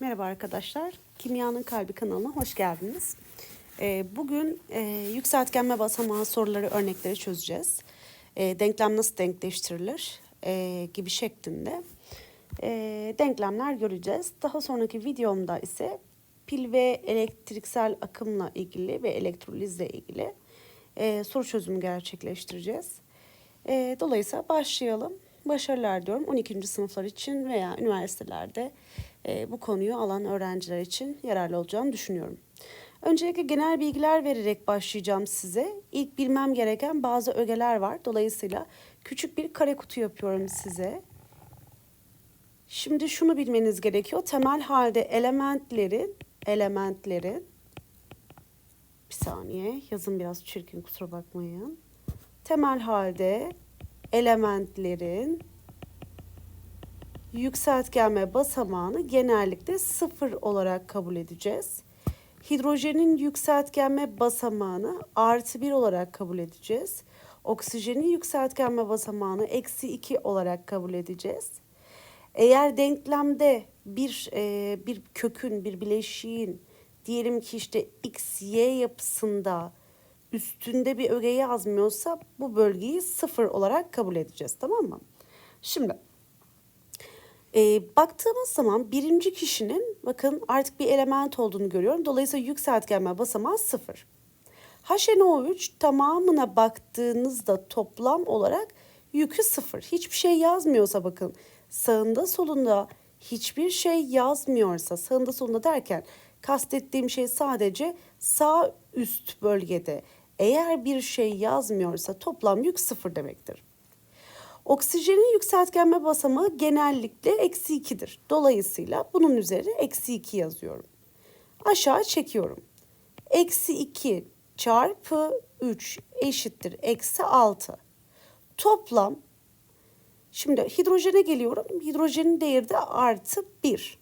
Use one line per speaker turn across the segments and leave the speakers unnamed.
Merhaba arkadaşlar. Kimyanın Kalbi kanalına hoş geldiniz. Ee, bugün e, yükseltgenme basamağı soruları, örnekleri çözeceğiz. E, denklem nasıl denkleştirilir e, gibi şeklinde e, denklemler göreceğiz. Daha sonraki videomda ise pil ve elektriksel akımla ilgili ve elektrolizle ilgili e, soru çözümü gerçekleştireceğiz. Dolayısıyla başlayalım. Başarılar diyorum 12. sınıflar için veya üniversitelerde e, bu konuyu alan öğrenciler için yararlı olacağını düşünüyorum. Öncelikle genel bilgiler vererek başlayacağım size. İlk bilmem gereken bazı ögeler var. Dolayısıyla küçük bir kare kutu yapıyorum size. Şimdi şunu bilmeniz gerekiyor. Temel halde elementlerin elementlerin bir saniye yazım biraz çirkin kusura bakmayın. Temel halde elementlerin yükseltgenme basamağını genellikle sıfır olarak kabul edeceğiz. Hidrojenin yükseltgenme basamağını artı bir olarak kabul edeceğiz. Oksijenin yükseltgenme basamağını eksi iki olarak kabul edeceğiz. Eğer denklemde bir e, bir kökün, bir bileşiğin diyelim ki işte x, y yapısında üstünde bir öge yazmıyorsa bu bölgeyi sıfır olarak kabul edeceğiz tamam mı? Şimdi e, baktığımız zaman birinci kişinin bakın artık bir element olduğunu görüyorum. Dolayısıyla yükseltgenme basamağı sıfır. HNO3 tamamına baktığınızda toplam olarak yükü sıfır. Hiçbir şey yazmıyorsa bakın sağında solunda hiçbir şey yazmıyorsa sağında solunda derken kastettiğim şey sadece sağ üst bölgede eğer bir şey yazmıyorsa toplam yük sıfır demektir. Oksijenin yükseltgenme basamağı genellikle eksi 2'dir. Dolayısıyla bunun üzeri eksi 2 yazıyorum. Aşağı çekiyorum. Eksi 2 çarpı 3 eşittir eksi 6. Toplam Şimdi hidrojene geliyorum. Hidrojenin değeri de artı 1.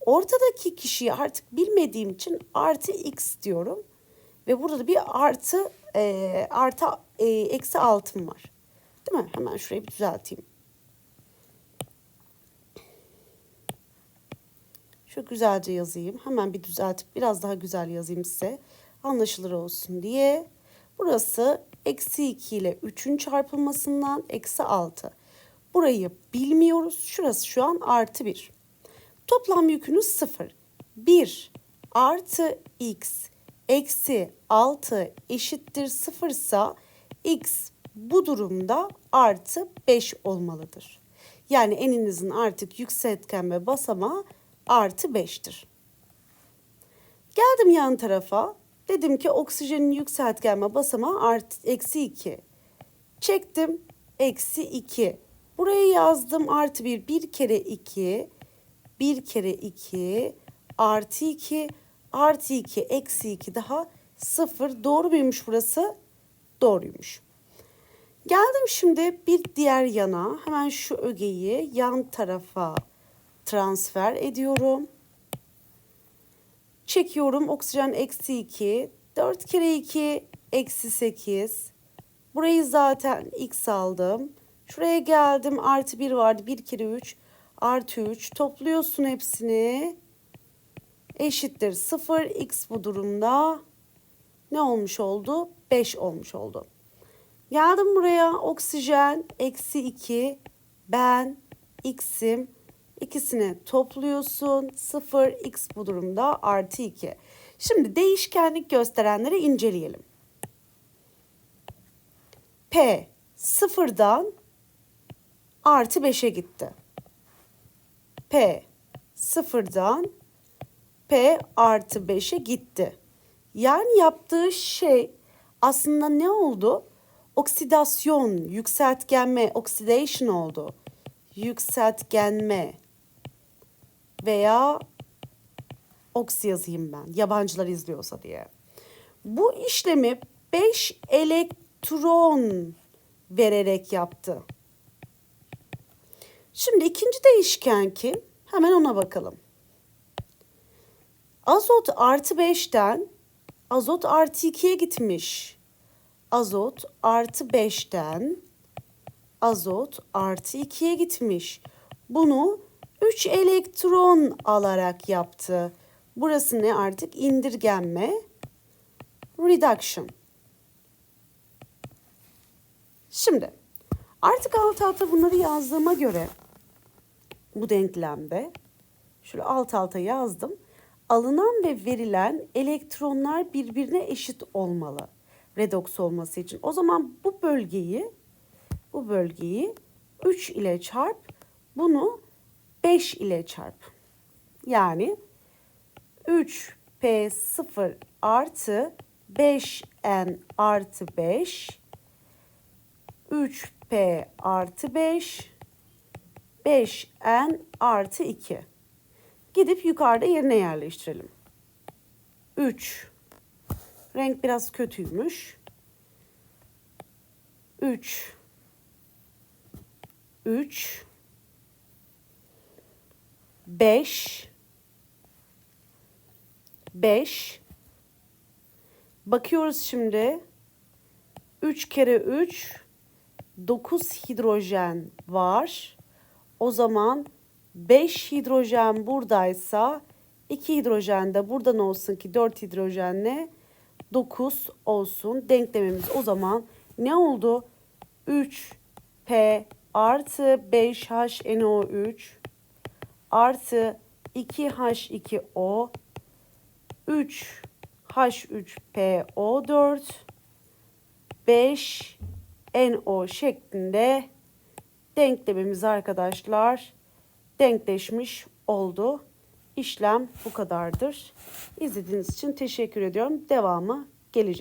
Ortadaki kişiyi artık bilmediğim için artı x diyorum. Ve burada da bir artı e, artı e, eksi altım var. Değil mi? Hemen şurayı bir düzelteyim. Şu güzelce yazayım. Hemen bir düzeltip biraz daha güzel yazayım size. Anlaşılır olsun diye. Burası eksi 2 ile 3'ün çarpılmasından eksi 6. Burayı bilmiyoruz. Şurası şu an artı 1. Toplam yükünüz 0. 1 artı x eksi 6 eşittir 0 ise x bu durumda artı 5 olmalıdır. Yani eninizin artık yükseltgenme basamağı artı 5'tir. Geldim yan tarafa. Dedim ki oksijenin yükseltgenme basamağı artı eksi 2. Çektim eksi 2. Buraya yazdım artı 1. Bir kere 2. Bir kere 2. Artı 2. Artı 2. Eksi 2 daha 0. Doğru muymuş burası? Doğruymuş. Geldim şimdi bir diğer yana. Hemen şu ögeyi yan tarafa transfer ediyorum. Çekiyorum. Oksijen eksi 2. 4 kere 2 eksi 8. Burayı zaten x aldım. Şuraya geldim. Artı 1 vardı. 1 kere 3 artı 3. Topluyorsun hepsini. Eşittir 0. X bu durumda ne olmuş oldu? 5 olmuş oldu. Geldim buraya oksijen eksi 2 ben x'im ikisini topluyorsun 0 x bu durumda artı 2. Şimdi değişkenlik gösterenleri inceleyelim. P sıfırdan artı 5'e gitti. P sıfırdan P artı 5'e gitti. Yani yaptığı şey aslında ne oldu? Oksidasyon, yükseltgenme, oxidation oldu. Yükseltgenme veya oksi yazayım ben yabancılar izliyorsa diye. Bu işlemi 5 elektron vererek yaptı. Şimdi ikinci değişken kim? Hemen ona bakalım. Azot artı 5'ten azot artı 2'ye gitmiş. Azot artı 5'ten azot artı 2'ye gitmiş. Bunu 3 elektron alarak yaptı. Burası ne artık? İndirgenme. Reduction. Şimdi artık alt alta bunları yazdığıma göre bu denklemde şöyle alt alta yazdım. Alınan ve verilen elektronlar birbirine eşit olmalı. Redoks olması için. O zaman bu bölgeyi bu bölgeyi 3 ile çarp, bunu 5 ile çarp. Yani 3P0 artı 5N artı 5 3P artı 5 5N artı 2. Gidip yukarıda yerine yerleştirelim. 3. Renk biraz kötüymüş. 3. 3. 5. 5. Bakıyoruz şimdi. 3 kere 3 9 hidrojen var. O zaman 5 hidrojen buradaysa 2 hidrojen de buradan olsun ki 4 hidrojenle 9 olsun. Denklemimiz o zaman ne oldu? 3P artı 5HNO3 artı 2H2O 3H3PO4 5 NO şeklinde denklemimiz arkadaşlar denkleşmiş oldu. İşlem bu kadardır. İzlediğiniz için teşekkür ediyorum. Devamı gelecek.